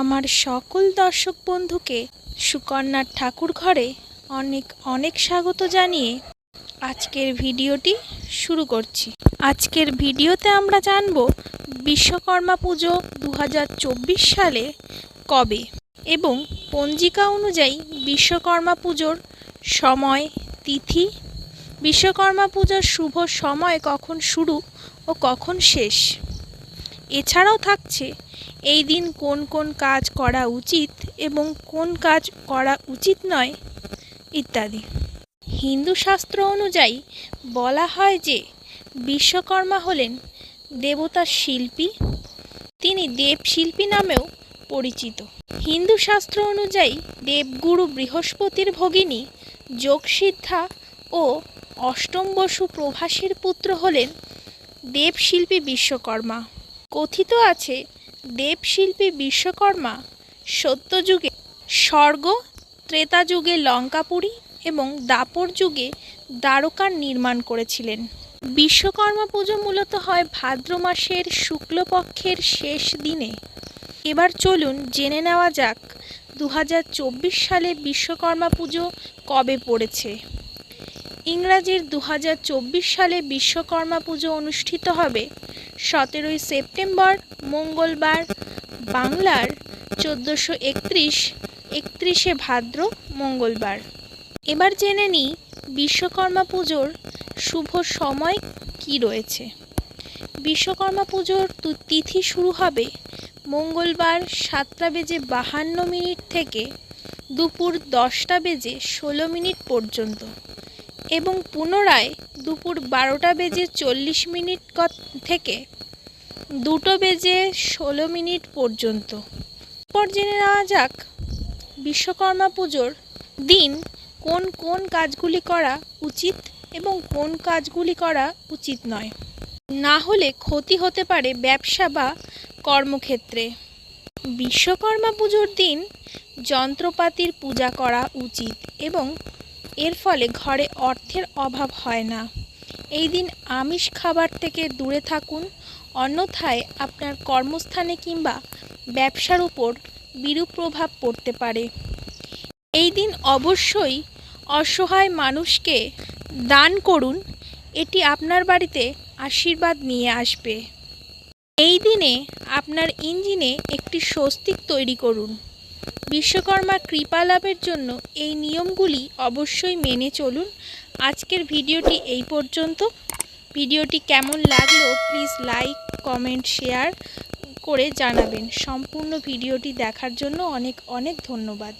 আমার সকল দর্শক বন্ধুকে সুকন্যার ঠাকুর ঘরে অনেক অনেক স্বাগত জানিয়ে আজকের ভিডিওটি শুরু করছি। আজকের ভিডিওতে আমরা জানব বিশ্বকর্মা পুজো দু হাজার চব্বিশ সালে কবে এবং পঞ্জিকা অনুযায়ী বিশ্বকর্মা পুজোর সময়, তিথি, বিশ্বকর্মা পুজোর শুভ সময় কখন শুরু ও কখন শেষ। এছাড়াও থাকছে এই দিন কোন কোন কাজ করা উচিত এবং কোন কাজ করা উচিত নয় ইত্যাদি। হিন্দু শাস্ত্র অনুযায়ী বলা হয় যে বিশ্বকর্মা হলেন দেবতা শিল্পী, তিনি দেবশিল্পী নামেও পরিচিত। হিন্দু শাস্ত্র অনুযায়ী দেবগুরু বৃহস্পতির ভগিনী যোগসিদ্ধা ও অষ্টম বসু প্রভাসের পুত্র হলেন দেবশিল্পী বিশ্বকর্মা। কথিত আছে, দেবশিল্পী বিশ্বকর্মা, সত্যযুগে স্বর্গ ত্রেতা যুগে লঙ্কাপুরী এবং দাপর যুগে দ্বারকার নির্মাণ করেছিলেন। বিশ্বকর্মা পুজো মূলত হয় ভাদ্র মাসের শুক্লপক্ষের শেষ দিনে। এবার চলুন জেনে নেওয়া যাক দু হাজার চব্বিশ সালে বিশ্বকর্মা পুজো কবে পড়েছে। ইংরাজির দু হাজার চব্বিশ সালে বিশ্বকর্মা পুজো অনুষ্ঠিত হবে সতেরোই সেপ্টেম্বর, মঙ্গলবার, বাংলার চোদ্দোশো একত্রিশ, একত্রিশে ভাদ্র, মঙ্গলবার। এবার জেনে নিই বিশ্বকর্মা পুজোর শুভ সময় কি রয়েছে। বিশ্বকর্মা পুজোর তিথি শুরু হবে মঙ্গলবার সাতটা বেজে বাহান্ন মিনিট থেকে দুপুর দশটা বেজে ষোলো মিনিট পর্যন্ত এবং পুনরায় দুপুর বারোটা বেজে চল্লিশ মিনিট থেকে দুটো বেজে ষোলো মিনিট পর্যন্ত। পর জেনে নেওয়া যাক বিশ্বকর্মা পুজোর দিন কোন কোন কাজগুলি করা উচিত এবং কোন কাজগুলি করা উচিত নয়। না হলে ক্ষতি হতে পারে ব্যবসা বা কর্মক্ষেত্রে। বিশ্বকর্মা পুজোর দিন যন্ত্রপাতির পূজা করা উচিত এবং এর ফলে ঘরে অর্থের অভাব হয় না। এই দিন আমিষ খাবার থেকে দূরে থাকুন, অন্যথায় আপনার কর্মস্থানে কিংবা ব্যবসার উপর বিরূপ প্রভাব পড়তে পারে। এই দিন অবশ্যই অসহায় মানুষকে দান করুন, এটি আপনার বাড়িতে আশীর্বাদ নিয়ে আসবে। এই দিনে আপনার ইঞ্জিনে একটি স্বস্তিক তৈরি করুন। বিশ্বকর্মার কৃপা লাভের জন্য এই নিয়মগুলি অবশ্যই মেনে চলুন। আজকের ভিডিওটি এই পর্যন্ত। ভিডিওটি কেমন লাগল প্লিজ লাইক, কমেন্ট, শেয়ার করে জানাবেন। সম্পূর্ণ ভিডিওটি দেখার জন্য অনেক অনেক ধন্যবাদ।